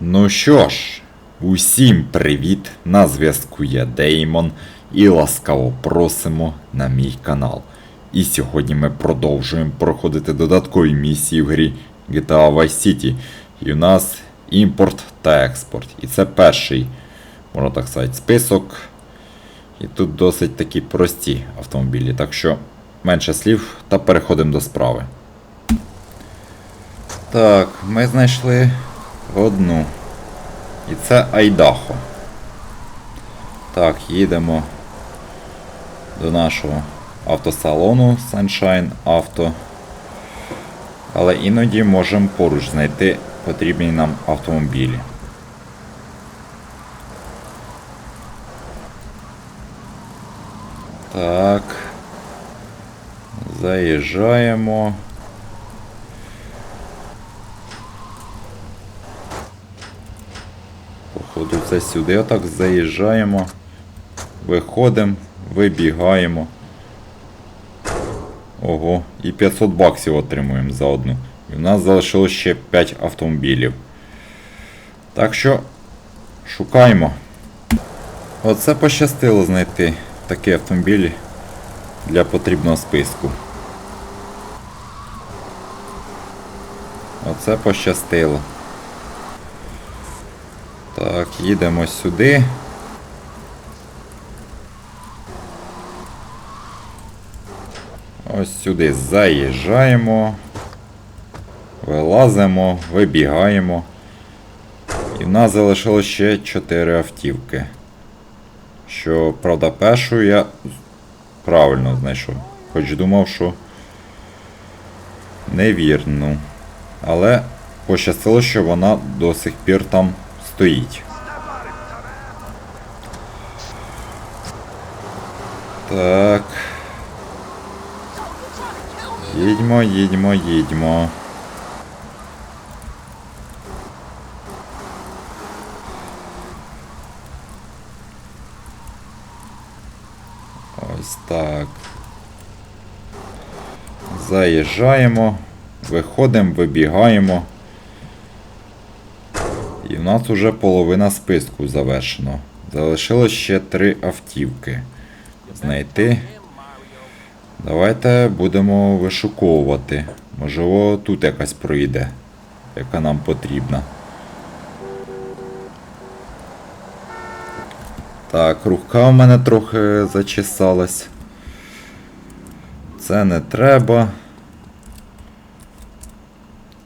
Ну що ж, усім привіт! На зв'язку я Деймон і ласкаво просимо на мій канал. І сьогодні ми продовжуємо проходити додаткові місії в грі GTA Vice City. І у нас імпорт та експорт. І це перший, можна так сказати, список. І тут досить такі прості автомобілі. Так що менше слів та переходимо до справи. Так, ми знайшли одну. І це Айдахо. Так, їдемо до нашого автосалону Sunshine Auto. Але іноді можемо поруч знайти потрібні нам автомобілі. Так. Заїжджаємо. Походу це сюди отак заїжджаємо. Виходимо, вибігаємо. Ого, і 500 баксів отримуємо за одну. І в нас залишилось ще 5 автомобілів. Так що шукаємо. Оце пощастило знайти такі автомобілі для потрібного списку. Оце пощастило. Так, їдемо сюди. Ось сюди заїжджаємо. Вилазимо, вибігаємо. І в нас залишилось ще 4 автівки. Що, правда, першу я правильно знайшов. Хоч думав, що невірну. Але пощастило, що вона до сих пір там стоїть. Так. Їдьмо, їдьмо, їдьмо. Ось так. Заїжджаємо, виходимо, вибігаємо. І в нас уже половина списку завершено. Залишилось ще три автівки. Знайти. Давайте будемо вишуковувати. Можливо, тут якась пройде, яка нам потрібна. Так, рука в мене трохи зачесалась. Це не треба.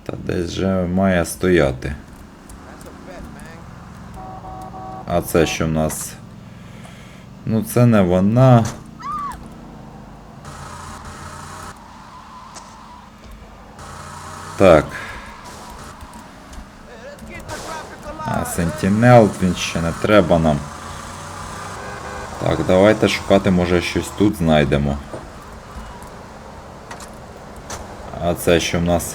Та десь же має стояти. А це що в нас? Ну це не вона. Так. А, Сентінел, він ще не треба нам. Так, давайте шукати, може щось тут знайдемо. А це що в нас?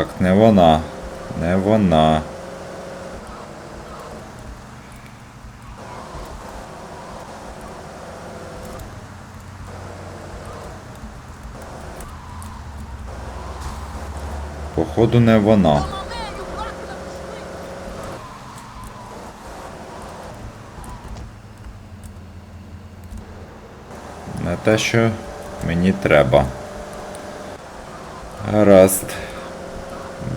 Так, не вона. Не вона. Походу не вона. Не те, що мені треба. Гаразд.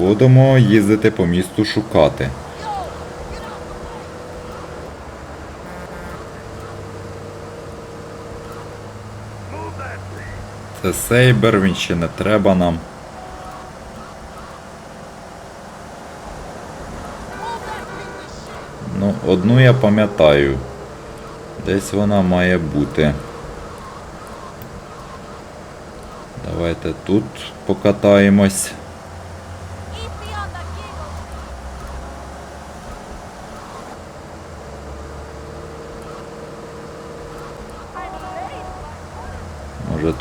Будемо їздити по місту шукати. Це Сейбер, він ще не треба нам. Ну, одну я пам'ятаю. Десь вона має бути. Давайте тут покатаємось.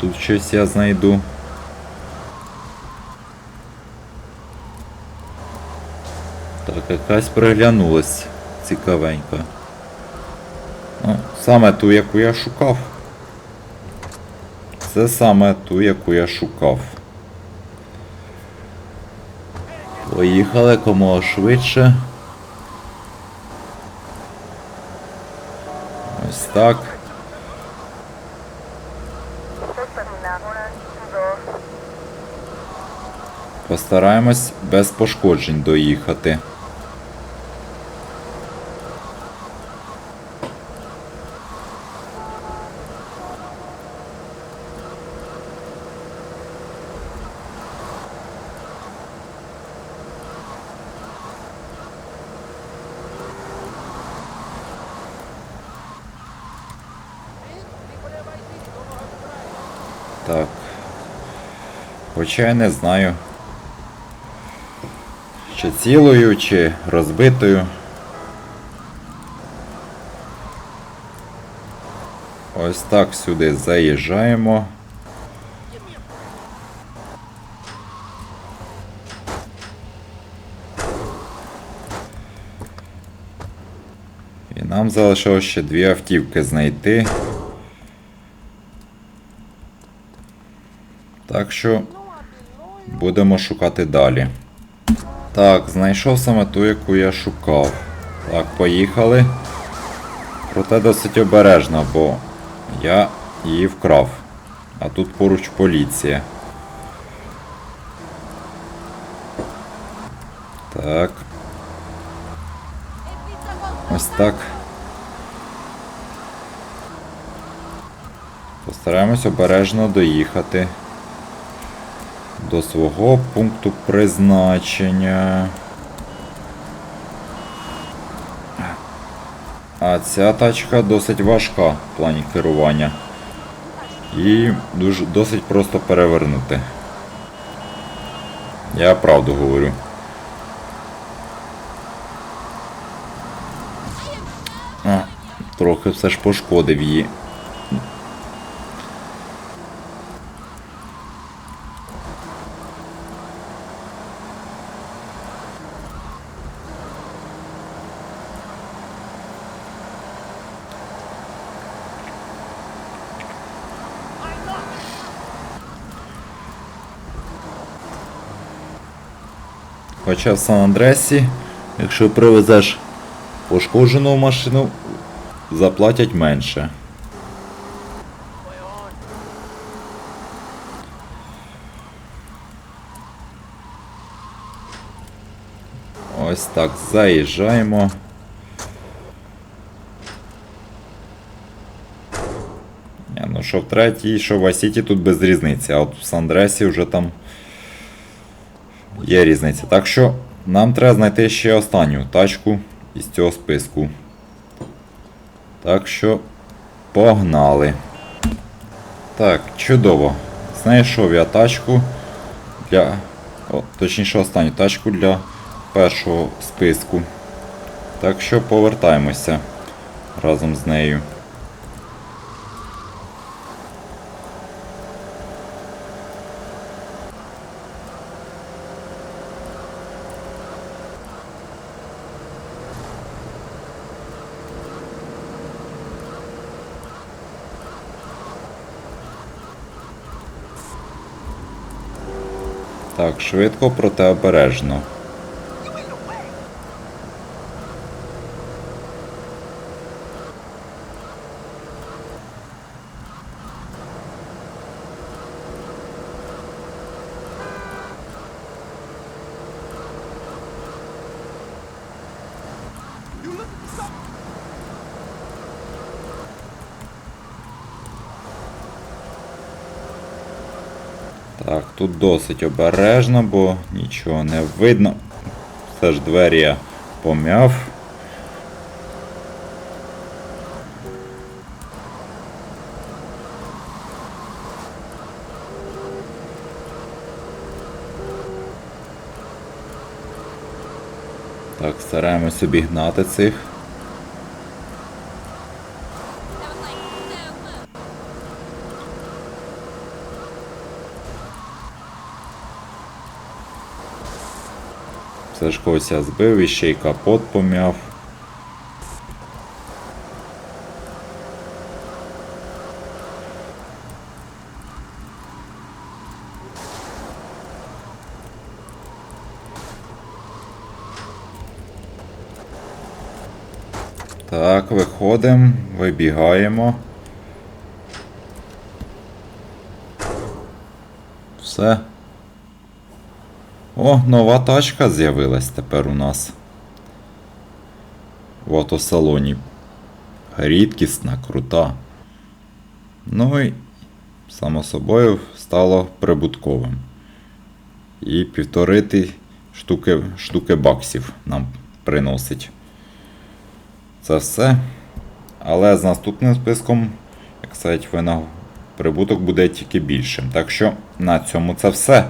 Тут щось я знайду. Так, якась приглянулась цікавенька. Ну, саме ту, яку я шукав. Це саме ту, яку я шукав. Поїхали комога швидше. Ось так. Постараємось без пошкоджень доїхати. Так. Хоча я не знаю. Чи цілою, чи розбитою. Ось так сюди заїжджаємо. І нам залишилось ще дві автівки знайти. Так що будемо шукати далі. Так, знайшов саме ту, яку я шукав. Так, поїхали. Проте досить обережно, бо я її вкрав. А тут поруч поліція. Так, ось так. Постараємось обережно доїхати до свого пункту призначення. А ця тачка досить важка в плані керування. І дуже, досить просто перевернути. Я правду говорю. А, трохи все ж пошкодив її. Хоча в Сан-Андресі, якщо привезеш пошкоджену машину, заплатять менше. Ось так, заїжджаємо. Ну що в третій, що в Асіті тут без різниці, а от в Сан-Андресі вже там Є різниця. Так що нам треба знайти ще останню тачку із цього списку. Так що погнали. Так, чудово. Знайшов я тачку для. О, точніше останню тачку для першого списку. Так що повертаємося разом з нею. Так, швидко, проте обережно. Так, тут досить обережно, бо нічого не видно. Все ж двері я пом'яв. Так, стараємось обігнати цих. Сашкося збив і ще й капот пом'яв. Так, виходимо, вибігаємо. Все. О, нова тачка з'явилась тепер у нас. В автосалоні. Рідкісна, крута. Ну і, само собою, стало прибутковим. І півторити штуки, штуки баксів нам приносить. Це все. Але з наступним списком, як сказати, вина, прибуток буде тільки більшим. Так що на цьому це все.